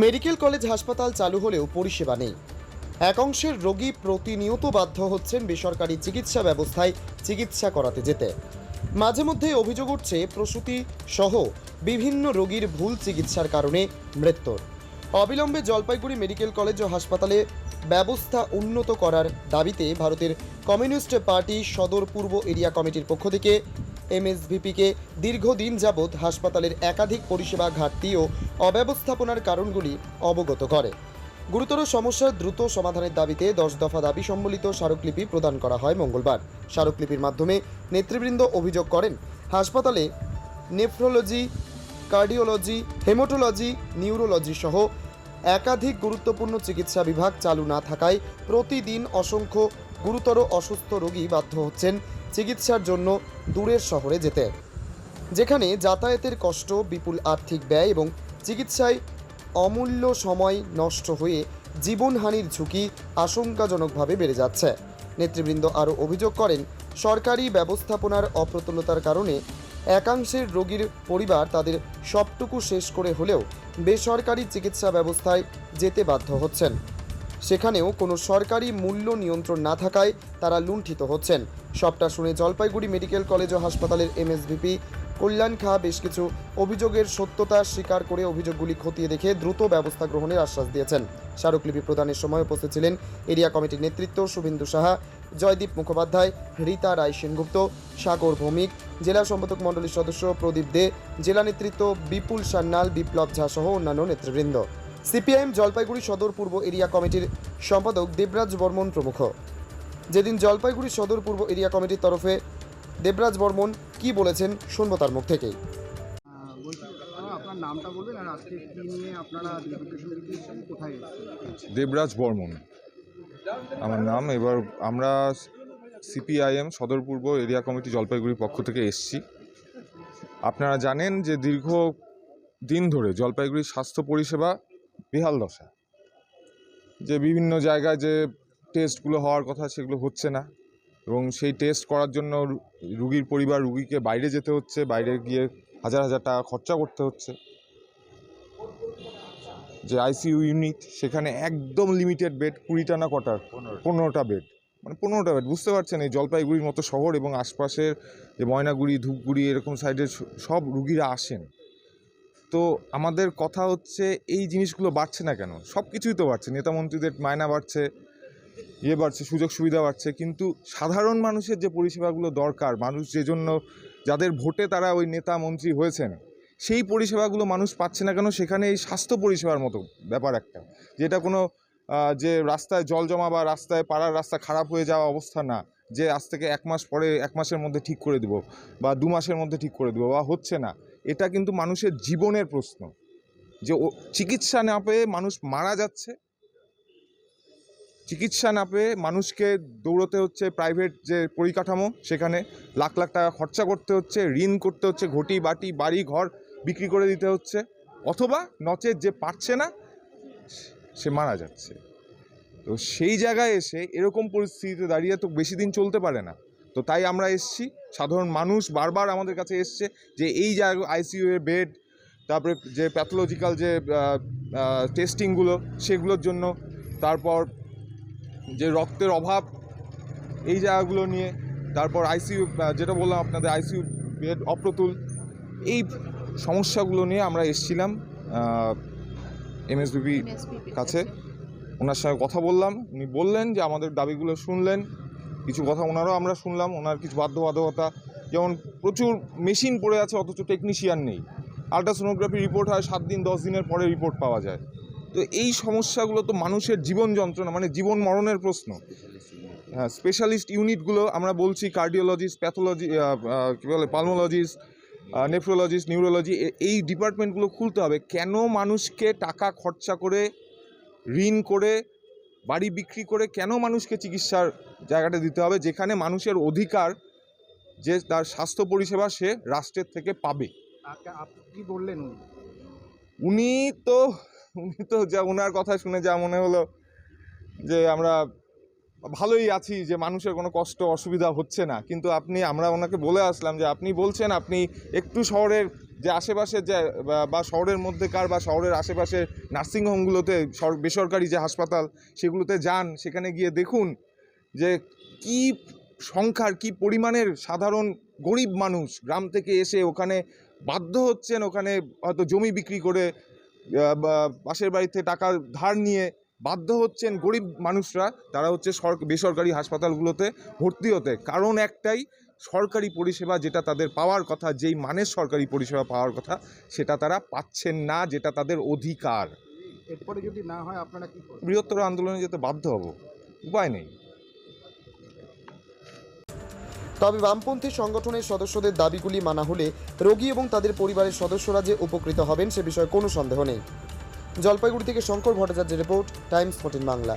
Medical college হাসপাতাল চালু হলেও পরিষেবা নেই। একাংশের রোগী প্রতিনিয়ত বাধ্য হচ্ছেন বেসরকারি চিকিৎসা ব্যবস্থায় চিকিৎসা করাতে যেতে। মাঝে মধ্যে অভিযোগ উঠছে, প্রসূতি সহ বিভিন্ন রোগীর ভুল চিকিৎসার কারণে মৃত্যুর। অবিলম্বে জলপাইগুড়ি মেডিকেল কলেজ ও হাসপাতালে ব্যবস্থা উন্নত করার দাবিতে ভারতের কমিউনিস্ট পার্টি সদর পূর্ব এরিয়া কমিটির পক্ষ থেকে এমএসভিপিকে দীর্ঘদিন যাবৎ হাসপাতালের একাধিক পরিষেবা ঘাটতি ও অব্যবস্থাপনার কারণগুলি অবগত করে। গুরুতর সমস্যার দ্রুত সমাধানের দাবিতে দশ দফা দাবি সম্বলিত স্মারকলিপি প্রদান করা হয় মঙ্গলবার। স্মারকলিপির মাধ্যমে নেতৃবৃন্দ অভিযোগ করেন, হাসপাতালে নেফ্রোলজি, কার্ডিওলজি, হেমাটোলজি, নিউরোলজি সহ একাধিক গুরুত্বপূর্ণ চিকিৎসা বিভাগ চালু না থাকায় প্রতিদিন অসংখ্য গুরুতর অসুস্থ রোগী বাধ্য হচ্ছেন চিকিৎসার জন্য দূরের শহরে যেতে। যেখানে যাতায়াতের কষ্ট, বিপুল আর্থিক ব্যয় এবং চিকিৎসায় অমূল্য সময় নষ্ট হয়ে জীবনহানির ঝুঁকি আশঙ্কাজনকভাবে বেড়ে যাচ্ছে। নেতৃবৃন্দ আরও অভিযোগ করেন, সরকারি ব্যবস্থাপনার অপ্রতুলতার কারণে একাংশের রোগীর পরিবার তাদের সবটুকু শেষ করে হলেও বেসরকারি চিকিৎসা ব্যবস্থায় যেতে বাধ্য হচ্ছেন। সেখানেও কোনো সরকারি মূল্য নিয়ন্ত্রণ না থাকায় তারা লুণ্ঠিত হচ্ছেন। সবটা শুনে জলপাইগুড়ি মেডিকেল কলেজ ও হাসপাতালের এমএসভিপি কল্যাণ খা বেশ কিছু অভিযোগের সত্যতা স্বীকার করে অভিযোগগুলি খতিয়ে দেখে দ্রুত ব্যবস্থা গ্রহণের আশ্বাস দিয়েছেন। স্মারকলিপি প্রদানের সময় উপস্থিত ছিলেন এরিয়া কমিটির নেতৃত্ব শুভেন্দু সাহা, জয়দীপ মুখোপাধ্যায়, রীতা রায় সেনগুপ্ত, সাগর ভৌমিক, জেলা সম্পাদক মণ্ডলীর সদস্য প্রদীপ দে, জেলা নেতৃত্ব বিপুল সান্যাল, বিপ্লব ঝা সহ অন্যান্য নেতৃবৃন্দ। সিপিআইএম জলপাইগুড়ি সদর পূর্ব এরিয়া কমিটির সম্পাদক দেবরাজ বর্মন প্রমুখ। যেদিন জলপাইগুড়ি সদর পূর্ব এরিয়া কমিটির তরফে দেবরাজ বর্মন কি বলেছেন, শুনব তার মুখ থেকেই। দেবরাজ বর্মন। আমার নাম, এবার আমরা সিপিআইএম সদর পূর্ব এরিয়া কমিটি জলপাইগুড়ির পক্ষ থেকে এসছি। আপনারা জানেন যে দীর্ঘ দিন ধরে জলপাইগুড়ির স্বাস্থ্য পরিষেবা বেহাল দশা। যে বিভিন্ন জায়গায় যে টেস্টগুলো হওয়ার কথা সেগুলো হচ্ছে না। এবং সেই টেস্ট করার জন্য রুগীর পরিবার রুগীকে বাইরে যেতে হচ্ছে বাইরে গিয়ে হাজার হাজার টাকা খরচা করতে হচ্ছে। যে আইসিইউ ইউনিট সেখানে একদম লিমিটেড বেড কুড়িটা না কটার? পনেরোটা। বেড মানে পনেরোটা বেড বুঝতে পারছেন? এই জলপাইগুড়ির মতো শহর এবং আশপাশের যে ময়নাগুড়ি ধূপগুড়ি এরকম সাইডের সব রুগীরা আসেন। তো আমাদের কথা হচ্ছে এই জিনিসগুলো বাড়ছে না কেন? সব কিছুই তো বাড়ছে। নেতা মন্ত্রীদের মায়না বাড়ছে। ইয়ে বাড়ছে, সুযোগ সুবিধা বাড়ছে। কিন্তু সাধারণ মানুষের যে পরিষেবাগুলো দরকার, মানুষ যে জন্য যাদের ভোটে তারা ওই নেতা, মন্ত্রী হয়েছেন, সেই পরিষেবাগুলো মানুষ পাচ্ছে না কেন? সেখানে এই স্বাস্থ্য পরিষেবার মতো ব্যাপার একটা। যেটা কোনো যে রাস্তায় জল জমা বা রাস্তায় পাড়ার রাস্তা খারাপ হয়ে যাওয়া অবস্থা না, যে আজ থেকে এক মাস পরে, এক মাসের মধ্যে ঠিক করে দেবো বা দু মাসের মধ্যে ঠিক করে দেবো বা হচ্ছে না, এটা কিন্তু মানুষের জীবনের প্রশ্ন। যে চিকিৎসা না পেয়ে মানুষ মারা যাচ্ছে চিকিৎসা না পেয়ে মানুষকে দৌড়তে হচ্ছে প্রাইভেট যে পরিকাঠামো, সেখানে লাখ লাখ টাকা খরচা করতে হচ্ছে, ঋণ করতে হচ্ছে, ঘটি, বাটি, বাড়ি, ঘর বিক্রি করে দিতে হচ্ছে, অথবা নচেত যে পারছে না, সে মারা যাচ্ছে। তো সেই জায়গায় এসে এরকম পরিস্থিতিতে দাঁড়িয়ে তো বেশি দিন চলতে পারে না। তো তাই আমরা এসছি, সাধারণ মানুষ বারবার আমাদের কাছে এসছে যে এই জায়গা আইসিইউ এর বেড তারপরে যে প্যাথোলজিক্যাল যে টেস্টিংগুলো সেগুলোর জন্য, তারপর যে রক্তের অভাব এই জায়গাগুলো নিয়ে তারপর আইসিইউ যেটা বললাম আপনাদের আইসিইউ বেড অপ্রতুল এই সমস্যাগুলো নিয়ে আমরা এসছিলাম এমএসবিবি কাছে। ওনার সঙ্গে কথা বললাম উনি বললেন যে আমাদের দাবিগুলো শুনলেন কিছু কথা ওনারও আমরা শুনলাম ওনার কিছু বাধ্যবাধকতা যেমন প্রচুর মেশিন পড়ে আছে অথচ টেকনিশিয়ান নেই। আলট্রাসোনোগ্রাফি রিপোর্ট হয় সাত দিন দশ দিনের পরে রিপোর্ট পাওয়া যায়। তো এই সমস্যাগুলো তো মানুষের জীবন যন্ত্রণা মানে জীবন মরণের প্রশ্ন। হ্যাঁ স্পেশালিস্ট ইউনিটগুলো আমরা বলছি কার্ডিওলজিস্ট প্যাথোলজি কী বলে পালমোলজিস্ট নেফ্রোলজিস্ট নিউরোলজি এই ডিপার্টমেন্টগুলো খুলতে হবে। কেন মানুষকে টাকা খরচা করে ঋণ করে বাড়ি বিক্রি করে কেন মানুষকে চিকিৎসার জায়গাটা দিতে হবে? যেখানে মানুষের অধিকার যে তার স্বাস্থ্য পরিষেবা সে রাষ্ট্রের থেকে পাবে। আপনি কি বললেন উনি? উনি তো উনি তো যা ওনার কথা শুনে যা মনে হলো যে আমরা ভালোই আছি, যে মানুষের কোনো কষ্ট, অসুবিধা হচ্ছে না। কিন্তু আপনি, আমরা ওনাকে বলে আসলাম যে আপনি বলছেন, আপনি একটু শহরের যে আশেপাশে যে, বা- শহরের মধ্যেকার বা শহরের আশেপাশে নার্সিংহোমগুলোতে সর- বেসরকারি যে হাসপাতাল, সেগুলোতে যান, সেখানে গিয়ে দেখুন যে কি সংখ্যার, কি পরিমাণের সাধারণ গরিব মানুষ গ্রাম থেকে এসে ওখানে বাধ্য হচ্ছেন, ওখানে হয়তো জমি বিক্রি করে পাশের বাড়িতে টাকা ধার নিয়ে বাধ্য হচ্ছেন গরিব মানুষরা তারা হচ্ছে সর বেসরকারি হাসপাতালগুলোতে ভর্তি হতে। কারণ একটাই সরকারি পরিষেবা যেটা তাদের পাওয়ার কথা যেই মানের সরকারি পরিষেবা পাওয়ার কথা সেটা তারা পাচ্ছেন না যেটা তাদের অধিকার। এরপরে যদি না হয় আপনারা কি বৃহত্তর আন্দোলনে যেতে বাধ্য হব। উপায় নেই। তবে বামপন্থী সংগঠনের সদস্যদের দাবিগুলি মানা হলে রোগী এবং তাদের পরিবারের সদস্যরা যে উপকৃত হবেন সে বিষয়ে কোনো সন্দেহ নেই। জলপাইগুড়ি থেকে শঙ্কর ভট্টাচার্যের রিপোর্ট, টাইমস ফোর্টিন বাংলা।